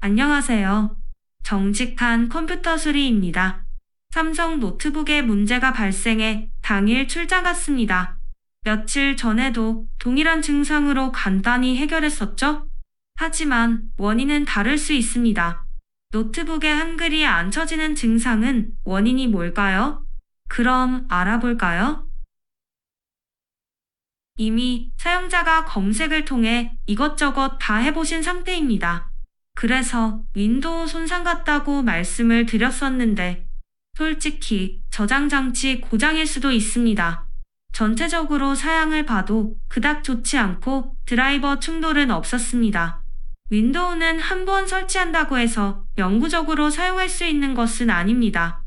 안녕하세요. 정직한 컴퓨터 수리입니다. 삼성 노트북에 문제가 발생해 당일 출장 갔습니다. 며칠 전에도 동일한 증상으로 간단히 해결했었죠? 하지만 원인은 다를 수 있습니다. 노트북에 한글이 안 쳐지는 증상은 원인이 뭘까요? 그럼 알아볼까요? 이미 사용자가 검색을 통해 이것저것 다 해보신 상태입니다. 그래서 윈도우 손상 같다고 말씀을 드렸었는데, 솔직히 저장 장치 고장일 수도 있습니다. 전체적으로 사양을 봐도 그닥 좋지 않고 드라이버 충돌은 없었습니다. 윈도우는 한 번 설치한다고 해서 영구적으로 사용할 수 있는 것은 아닙니다.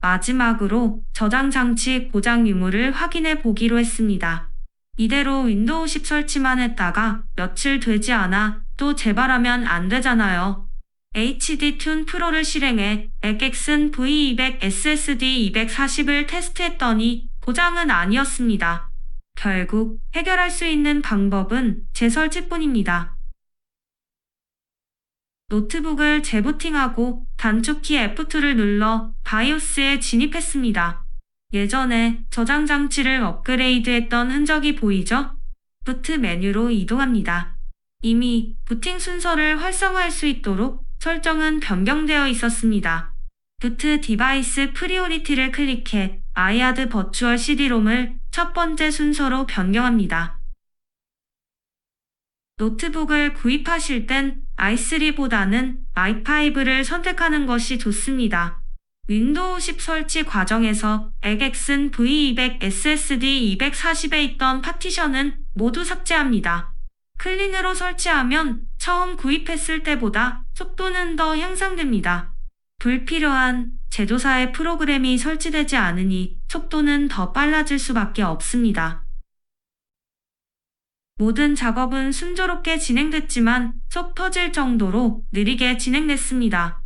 마지막으로 저장 장치 고장 유무를 확인해 보기로 했습니다. 이대로 윈도우 10 설치만 했다가 며칠 되지 않아 또 재발하면 안 되잖아요. HD 튠 프로를 실행해 액엑슨 V200 SSD 240을 테스트했더니 고장은 아니었습니다. 결국 해결할 수 있는 방법은 재설치뿐입니다. 노트북을 재부팅하고 단축키 F2를 눌러 바이오스에 진입했습니다. 예전에 저장 장치를 업그레이드했던 흔적이 보이죠? 부트 메뉴로 이동합니다. 이미 부팅 순서를 활성화할 수 있도록 설정은 변경되어 있었습니다. 부트 디바이스 프리오리티를 클릭해 아이아드 버추얼 CD롬을 첫 번째 순서로 변경합니다. 노트북을 구입하실 땐 i3보다는 i5를 선택하는 것이 좋습니다. 윈도우 10 설치 과정에서 액엑슨 V200 SSD 240에 있던 파티션은 모두 삭제합니다. 클린으로 설치하면 처음 구입했을 때보다 속도는 더 향상됩니다. 불필요한 제조사의 프로그램이 설치되지 않으니 속도는 더 빨라질 수밖에 없습니다. 모든 작업은 순조롭게 진행됐지만 속 터질 정도로 느리게 진행됐습니다.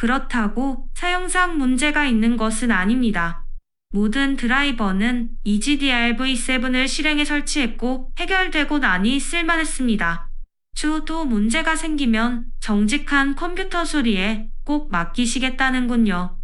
그렇다고 사용상 문제가 있는 것은 아닙니다. 모든 드라이버는 E EGDR-v7을 실행해 설치했고 해결되고 나니 쓸만했습니다. 추후도 문제가 생기면 정직한 컴퓨터 수리에 꼭 맡기시겠다는군요.